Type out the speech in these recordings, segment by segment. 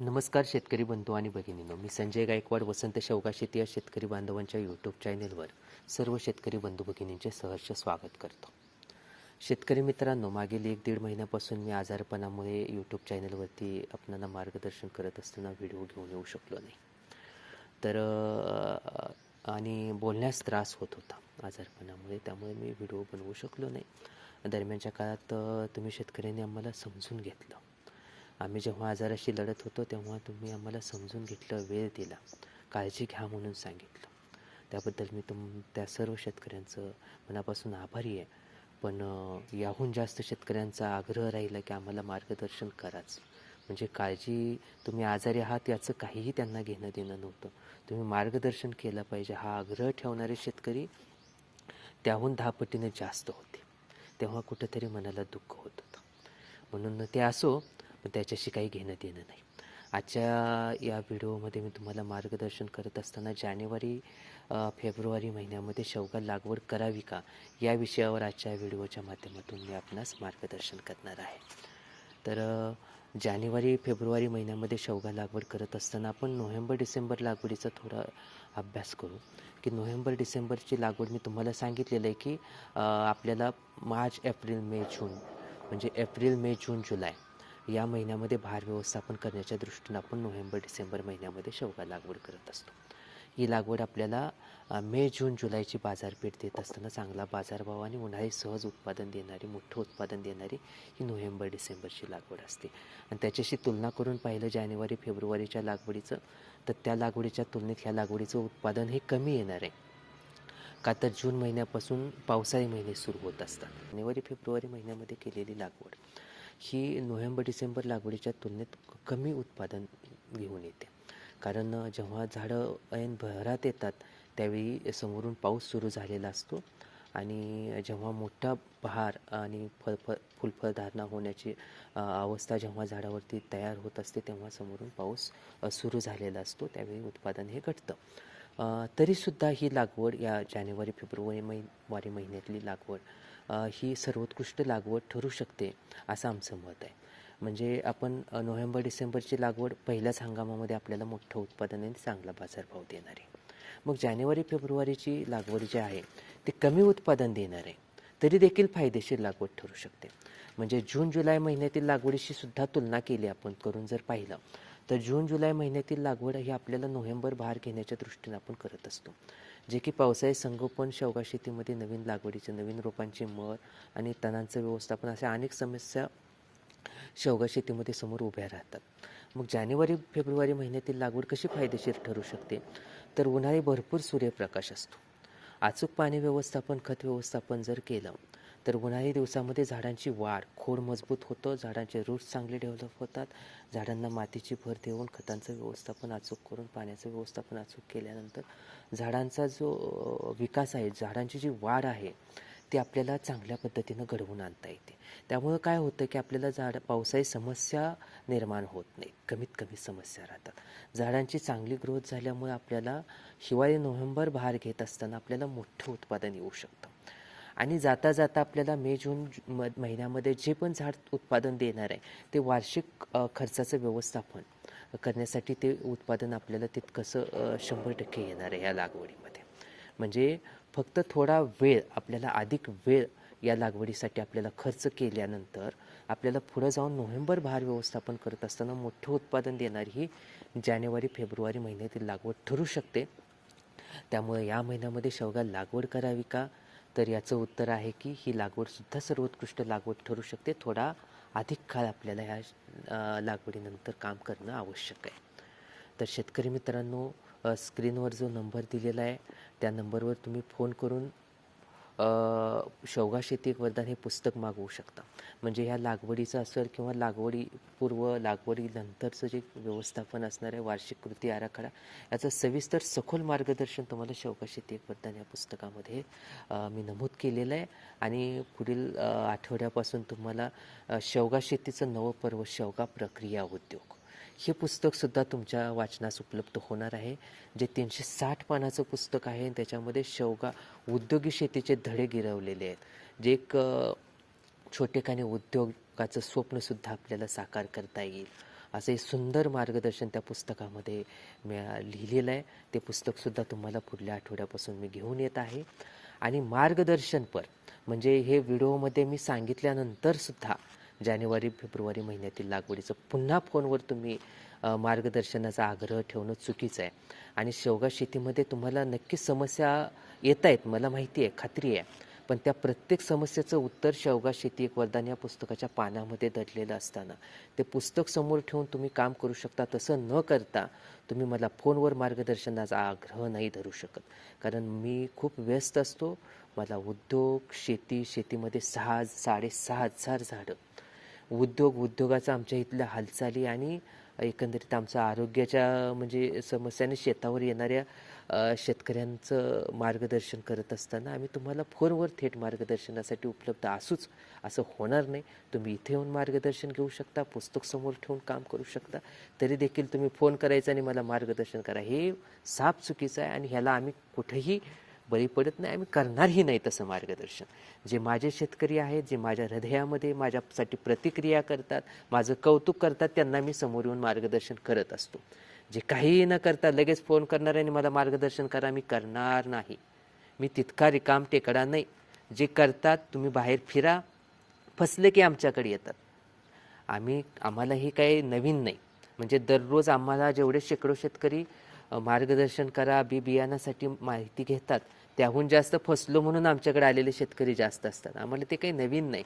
नमस्कार शेतकरी बंधू आणि भगिनींनो. मी संजय गायकवाड वसंत शेवगा शेती या शेतकरी बांधवांच्या यूट्यूब चॅनेलवर सर्व शेतकरी बंधू भगिनींचे सहर्ष स्वागत करतो. शेतकरी मित्रांनो मागील एक दीड महिन्यापासून मी आजारपणामुळे यूट्यूब चॅनलवरती आपणाला मार्गदर्शन करत असताना व्हिडिओ घेऊन येऊ शकलो नाही. तर आणि बोलण्यास त्रास होत होता आजारपणामुळे त्यामुळे मी व्हिडिओ बनवू शकलो नाही. दरम्यानच्या काळात तुम्ही शेतकऱ्यांनी आम्हाला समजून घेतलं. आम्ही जेव्हा आजाराशी लढत होतो तेव्हा तुम्ही आम्हाला समजून घेतलं वेळ दिला काळजी घ्या म्हणून सांगितलं. त्याबद्दल मी तुम त्या सर्व शेतकऱ्यांचं मनापासून आभारी आहे. पण याहून जास्त शेतकऱ्यांचा आग्रह राहिला की आम्हाला मार्गदर्शन कराच. म्हणजे काळजी तुम्ही आजारी आहात याचं काहीही त्यांना घेणं देणं नव्हतं. तुम्ही मार्गदर्शन केलं पाहिजे हा आग्रह ठेवणारे शेतकरी त्याहून दहा पटीने जास्त होते. तेव्हा कुठंतरी मनाला दुःख होत होतं. म्हणून ते असो पण त्याच्याशी काही घेणं देणं नाही. आजच्या या व्हिडिओमध्ये मी तुम्हाला मार्गदर्शन करत असताना जानेवारी फेब्रुवारी महिन्यामध्ये शेवगा लागवड करावी का? या विषयावर आजच्या व्हिडिओच्या माध्यमातून मी आपणास मार्गदर्शन करणार आहे. तर जानेवारी फेब्रुवारी महिन्यामध्ये शेवगा लागवड करत असताना आपण नोव्हेंबर डिसेंबर लागवडीचा थोडा अभ्यास करू. की नोव्हेंबर डिसेंबरची लागवड मी तुम्हाला सांगितलेलं आहे की आपल्याला मार्च एप्रिल मे जून म्हणजे एप्रिल मे जून जुलै या महिन्यामध्ये भार व्यवस्थापन करण्याच्या दृष्टीनं आपण नोव्हेंबर डिसेंबर महिन्यामध्ये शेवगा लागवड करत असतो. ही लागवड आपल्याला मे जून जुलैची बाजारपेठ देत असताना चांगला बाजारभाव आणि उन्हाळी सहज उत्पादन देणारी मोठं उत्पादन देणारी ही नोव्हेंबर डिसेंबरची लागवड असते. आणि त्याच्याशी तुलना करून पाहिलं जानेवारी फेब्रुवारीच्या लागवडीचं तर त्या लागवडीच्या तुलनेत ह्या लागवडीचं उत्पादन हे कमी येणार आहे. का तर जून महिन्यापासून पावसाळी महिने सुरू होत असतात. जानेवारी फेब्रुवारी महिन्यामध्ये केलेली लागवड. ही नोव्हेंबर डिसेंबर लागवडीच्या तुलनेत कमी उत्पादन घेऊन येते. कारण जेव्हा झाडं ऐन भरात येतात त्यावेळी समोरून पाऊस सुरू झालेला असतो आणि जेव्हा मोठा बहार आणि फळ फळ फुलफळधारणा होण्याची अवस्था जेव्हा झाडावरती तयार होत असते तेव्हा समोरून पाऊस सुरू झालेला असतो. त्यावेळी उत्पादन हे घटतं. तरीसुद्धा ही लागवड या जानेवारी फेब्रुवारी मै वारी महिन्यातली लागवड ही सर्वोत्कृष्ट लागवड ठरू शकते असं आमचं मत आहे. म्हणजे आपण नोव्हेंबर डिसेंबरची लागवड पहिल्याच हंगामामध्ये आपल्याला मोठं उत्पादन आणि चांगला बाजारभाव देणार आहे. मग जानेवारी फेब्रुवारीची लागवड जी आहे ती कमी उत्पादन देणार आहे तरी देखील फायदेशीर लागवड ठरू शकते. म्हणजे जून जुलै महिन्यातील लागवडीशी सुद्धा तुलना केली आपण करून जर पाहिलं तर जून जुलै महिन्यातील लागवड ही आपल्याला नोव्हेंबर बहार घेण्याच्या दृष्टीने आपण करत असतो. जे की पावसाळी संगोपन शेवगा शेतीमध्ये नवीन लागवडीचे नवीन रोपांची मळ आणि तणांचं व्यवस्थापन अशा अनेक समस्या शेवगा शेतीमध्ये समोर उभ्या राहतात. मग जानेवारी फेब्रुवारी महिन्यातील लागवड कशी फायदेशीर ठरू शकते? तर उन्हाळी भरपूर सूर्यप्रकाश असतो. अचूक पाणी व्यवस्थापन खत व्यवस्थापन जर केलं तर उन्हाळी दिवसामध्ये झाडांची वाढ खोड मजबूत होतं झाडांचे रूट्स चांगले डेव्हलप होतात. झाडांना मातीची भर देऊन खतांचं व्यवस्थापन अचूक करून पाण्याचं व्यवस्थापन अचूक केल्यानंतर झाडांचा जो विकास आहे झाडांची जी वाढ आहे ती आपल्याला चांगल्या पद्धतीनं घडवून आणता येते. त्यामुळं काय होतं की आपल्याला झाड पावसाळी समस्या निर्माण होत नाही. कमीत कमी समस्या राहतात. झाडांची चांगली ग्रोथ झाल्यामुळे आपल्याला हिवाळी नोव्हेंबर भार घेत असताना आपल्याला मोठं उत्पादन येऊ शकतं. आणि जाता जाता आपल्याला मे जून म महिन्यामध्ये जे पण झाड उत्पादन देणार आहे ते वार्षिक खर्चाचं व्यवस्थापन करण्यासाठी ते उत्पादन आपल्याला तितकंसं शंभर टक्के येणार आहे या लागवडीमध्ये. म्हणजे फक्त थोडा वेळ आपल्याला अधिक वेळ या लागवडीसाठी आपल्याला खर्च केल्यानंतर आपल्याला पुढं जाऊन नोव्हेंबर भार व्यवस्थापन करत असताना मोठं उत्पादन देणारी ही जानेवारी फेब्रुवारी महिन्यातील लागवड ठरू शकते. त्यामुळे या महिन्यामध्ये शेवगा लागवड करावी का? तर याचं उत्तर आहे की ही लागवडसुद्धा सर्वोत्कृष्ट लागवड ठरू शकते. थोडा अधिक काळ आपल्याला ह्या लागवडीनंतर काम करणं आवश्यक आहे. तर शेतकरी मित्रांनो स्क्रीनवर जो नंबर दिलेला आहे त्या नंबरवर तुम्ही फोन करून शेवगा शेती एक वरदान हे पुस्तक मागवू शकता. म्हणजे ह्या लागवडीचं असेल किंवा लागवडी पूर्व लागवडीनंतरचं जे व्यवस्थापन असणार आहे वार्षिक कृती आराखडा याचं सविस्तर सखोल मार्गदर्शन तुम्हाला शेवगा शेती एक वरदान या पुस्तकामध्ये मी नमूद केलेलं आहे. आणि पुढील आठवड्यापासून तुम्हाला शेवगा शेतीचं नवं पर्व शेवगा प्रक्रिया उद्योग. हे पुस्तकसुद्धा तुमच्या वाचनास उपलब्ध होणार आहे. जे तीनशे साठ पानाचं पुस्तक आहे आणि त्याच्यामध्ये शेवगा उद्योगी शेतीचे धडे गिरवलेले आहेत. जे एक छोटेखाने छोटेखानी उद्योगाचं स्वप्नसुद्धा आपल्याला साकार करता येईल. असं हे सुंदर मार्गदर्शन त्या पुस्तकामध्ये मी लिहिलेलं आहे. ते पुस्तकसुद्धा तुम्हाला पुढल्या आठवड्यापासून मी घेऊन येत आहे. आणि मार्गदर्शनपर म्हणजे हे व्हिडिओमध्ये मी सांगितल्यानंतरसुद्धा जानेवारी फेब्रुवारी महिन्यातील लागवडीचं पुन्हा फोनवर तुम्ही मार्गदर्शनाचा आग्रह ठेवणं चुकीचं आहे. आणि शेवगा शेतीमध्ये तुम्हाला नक्कीच समस्या येत आहेत मला माहिती आहे खात्री आहे. पण त्या प्रत्येक समस्येचं उत्तर शेवगा शेती एक वरदान या पुस्तकाच्या पानामध्ये दडलेलं असताना. ते पुस्तक समोर ठेवून तुम्ही काम करू शकता तसं न करता तुम्ही मला फोनवर मार्गदर्शनाचा आग्रह नाही धरू शकत. कारण मी खूप व्यस्त असतो मला उद्योग शेती शेतीमध्ये सहा साडेसहा हजार झाडं उद्योग उद्योगाचा आमच्या इथल्या हालचाली आणि एकंदरीत आमचं आरोग्याच्या म्हणजे समस्याने शेतावर येणाऱ्या शेतकऱ्यांचं मार्गदर्शन करत असताना आम्ही तुम्हाला फोनवर थेट मार्गदर्शनासाठी उपलब्ध असूच असं होणार नाही. तुम्ही इथे येऊन मार्गदर्शन घेऊ शकता पुस्तक समोर ठेवून काम करू शकता. तरी देखील तुम्ही फोन करायचा आणि मला मार्गदर्शन करा. हे साफ चुकीचं आहे आणि ह्याला आम्ही कुठेही बळी पडत नाही आम्ही करणारही नाही तसं मार्गदर्शन. जे माझे शेतकरी आहेत जे माझ्या हृदयामध्ये माझ्यासाठी प्रतिक्रिया करतात माझं कौतुक करतात त्यांना मी समोर येऊन मार्गदर्शन करत असतो. जे काहीही न करता लगेच फोन करणार आणि मला मार्गदर्शन करा मी करणार नाही. मी तितका रिकाम टेकडा नाही. जे करतात तुम्ही बाहेर फिरा फसले की आमच्याकडे येतात. आम्ही आम्हाला हे काही नवीन नाही. म्हणजे दररोज आम्हाला जेवढे शेकडो शेतकरी मार्गदर्शन करा बी बियाणासाठी माहिती घेतात. त्याहून जास्त फसलो म्हणून आमच्याकडे आलेले शेतकरी जास्त असतात. आम्हाला ते काही नवीन नाही.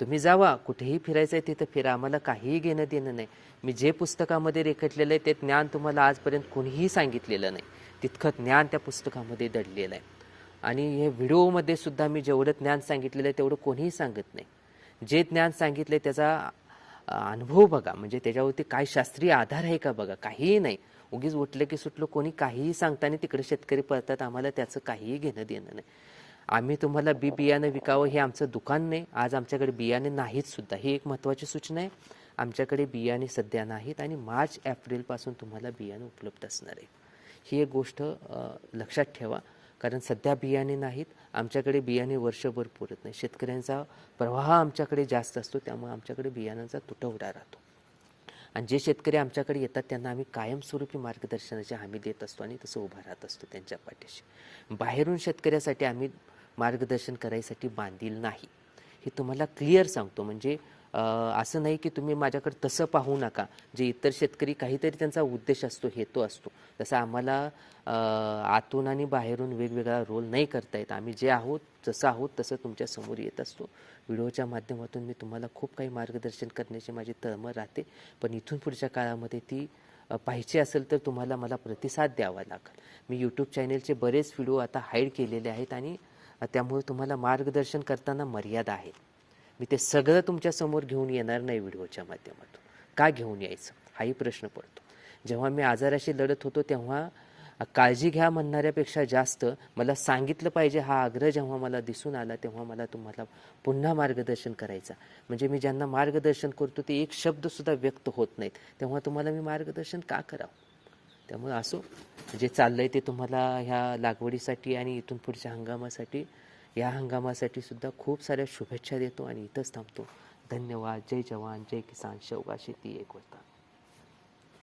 तुम्ही जावा कुठेही फिरायचं आहे तिथं फिरा. आम्हाला काहीही घेणं देणं नाही. मी जे पुस्तकामध्ये रेखटलेलं आहे ते ज्ञान तुम्हाला आजपर्यंत कोणीही सांगितलेलं नाही. तितकं ज्ञान त्या पुस्तकामध्ये दडलेलं आहे. आणि हे व्हिडिओमध्ये सुद्धा मी जेवढं ज्ञान सांगितलेलं आहे तेवढं कोणीही सांगत नाही. जे ज्ञान सांगितलं आहे त्याचा अनुभव बघा. म्हणजे त्याच्यावरती काय शास्त्रीय आधार आहे का बघा? काहीही नाही. उगीच उठलं की सुटलो कोणी काहीही सांगताना तिकडे शेतकरी पळतात आम्हाला त्याचं काहीही घेणं देणं नाही. आम्ही तुम्हाला बी बियाणं विकावं हे आमचं दुकान नाही आज आमच्याकडे बियाणे नाहीत सुद्धा. ही एक महत्त्वाची सूचना आहे. आमच्याकडे बियाणे सध्या नाहीत आणि मार्च एप्रिलपासून तुम्हाला बियाणं उपलब्ध असणार आहे. ही एक गोष्ट लक्षात ठेवा. कारण सध्या बियाणे नाहीत आमच्याकडे बियाणे वर्षभर पुरत नाही. शेतकऱ्यांचा प्रवाह आमच्याकडे जास्त असतो त्यामुळे आमच्याकडे बियाणांचा तुटवडा राहतो. आणि जे शेतकरी आमच्याकडे येतात त्यांना आम्ही कायमस्वरूपी मार्गदर्शनाची हमी देत असतो आणि तसं उभा राहत असतो त्यांच्या पाठीशी. बाहेरून शेतकऱ्यासाठी आम्ही मार्गदर्शन करायसाठी बांधील नाही. हे तुम्हाला क्लिअर सांगतो. म्हणजे असं नाही की तुम्ही माझ्याकडे तसं पाहू नका. जे इतर शेतकरी काहीतरी त्यांचा उद्देश असतो हेतू असतो. तसं आम्हाला आतून आणि बाहेरून वेगवेगळा रोल नाही करता येत. आम्ही जे आहोत जसं आहोत तसं तुमच्यासमोर येत असतो. व्हिडिओच्या माध्यमातून मी तुम्हाला खूप काही मार्गदर्शन करण्याची माझी तळमळ राहते. पण इथून पुढच्या काळामध्ये ती पाहिजे असेल तर तुम्हाला मला प्रतिसाद द्यावा लागेल. मी यूट्यूब चॅनेलचे बरेच व्हिडिओ आता हाईड केलेले आहेत आणि त्यामुळे तुम्हाला मार्गदर्शन करताना मर्यादा आहे. मी ते सगळं तुमच्यासमोर घेऊन येणार नाही व्हिडिओच्या माध्यमातून. का घेऊन यायचं? हाही प्रश्न पडतो. जेव्हा मी आजाराशी लढत होतो तेव्हा काळजी घ्या म्हणणाऱ्यापेक्षा जास्त मला सांगितलं पाहिजे हा आग्रह जेव्हा मला दिसून आला तेव्हा मला तुम्हाला पुन्हा मार्गदर्शन करायचा. म्हणजे मी ज्यांना मार्गदर्शन करतो ते एक शब्दसुद्धा व्यक्त होत नाहीत. तेव्हा तुम्हाला मी मार्गदर्शन का करावं? त्यामुळे असो जे चाललं आहे ते तुम्हाला ह्या लागवडीसाठी आणि इथून पुढच्या हंगामासाठी या हंगामासाठी सुद्धा खूप साऱ्या शुभेच्छा देतो आणि इथंच थांबतो. धन्यवाद. जय जवान. जय किसान. शेवगा शेती एक होता